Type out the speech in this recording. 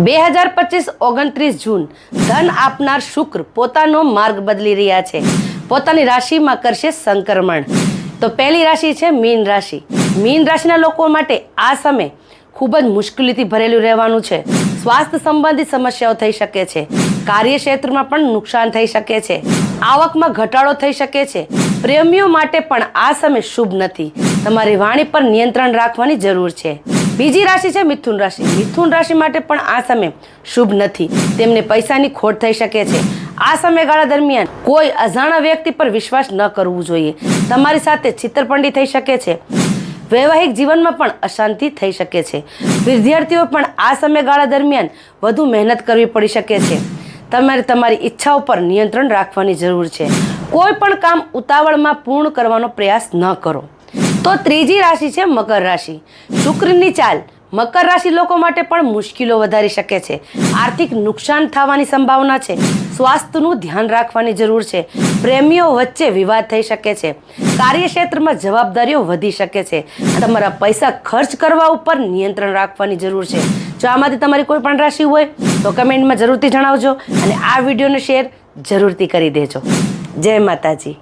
બે હજાર પચીસ ઓગણત્રીસ જૂન ધન આપનાર શુક્ર પોતાનો માર્ગ બદલી રહ્યા છે. પોતાની રાશિમાં કરશે સંક્રમણ. તો પહેલી રાશિ છે મીન રાશિ. મીન રાશિના લોકો માટે આ સમય ખૂબ જ મુશ્કેલીથી ભરેલું રહેવાનું છે. સ્વાસ્થ્ય સંબંધિત સમસ્યાઓ થઈ શકે છે. કાર્યક્ષેત્રમાં પણ નુકસાન થઈ શકે છે. આવકમાં ઘટાડો થઈ શકે છે. પ્રેમીઓ માટે પણ આ સમય શુભ નથી. તમારી વાણી પર નિયંત્રણ રાખવાની જરૂર છે. બીજી રાશિ છે મિથુન રાશિ. મિથુન રાશિ માટે પણ આ સમય શુભ નથી. તેમને પૈસાની ખોટ થઈ શકે છે. આ સમયગાળા દરમિયાન કોઈ અજાણા વ્યક્તિ પર વિશ્વાસ ન કરવું જોઈએ. તમારી સાથે છિતરપંડી થઈ શકે છે. વૈવાહિક જીવનમાં પણ અશાંતિ થઈ શકે છે. વિદ્યાર્થીઓ પણ આ સમયગાળા દરમિયાન વધુ મહેનત કરવી પડી શકે છે. તમારે તમારી ઈચ્છાઓ પર નિયંત્રણ રાખવાની જરૂર છે. કોઈ પણ કામ ઉતાવળમાં પૂર્ણ કરવાનો પ્રયાસ ન કરો. તો ત્રીજી રાશિ છે મકર રાશિ. શુક્રની ચાલ, મકર રાશિ લોકો માટે પણ મુશ્કેલીઓ વધારી શકે છે. આર્થિક નુકસાન થવાની સંભાવના છે. સ્વાસ્થ્યનું ધ્યાન રાખવાની જરૂર છે. પ્રેમીઓ વચ્ચે વિવાદ થઈ શકે છે. કાર્યક્ષેત્રમાં જવાબદારીઓ વધી શકે છે. તમારા પૈસા ખર્ચ કરવા ઉપર નિયંત્રણ રાખવાની જરૂર છે. જો આમાંથી તમારી કોઈ પણ રાશિ હોય, તો કમેન્ટમાં જરૂરથી જણાવજો અને આ વિડીયોને શેર જરૂરથી કરી દેજો. જય માતાજી.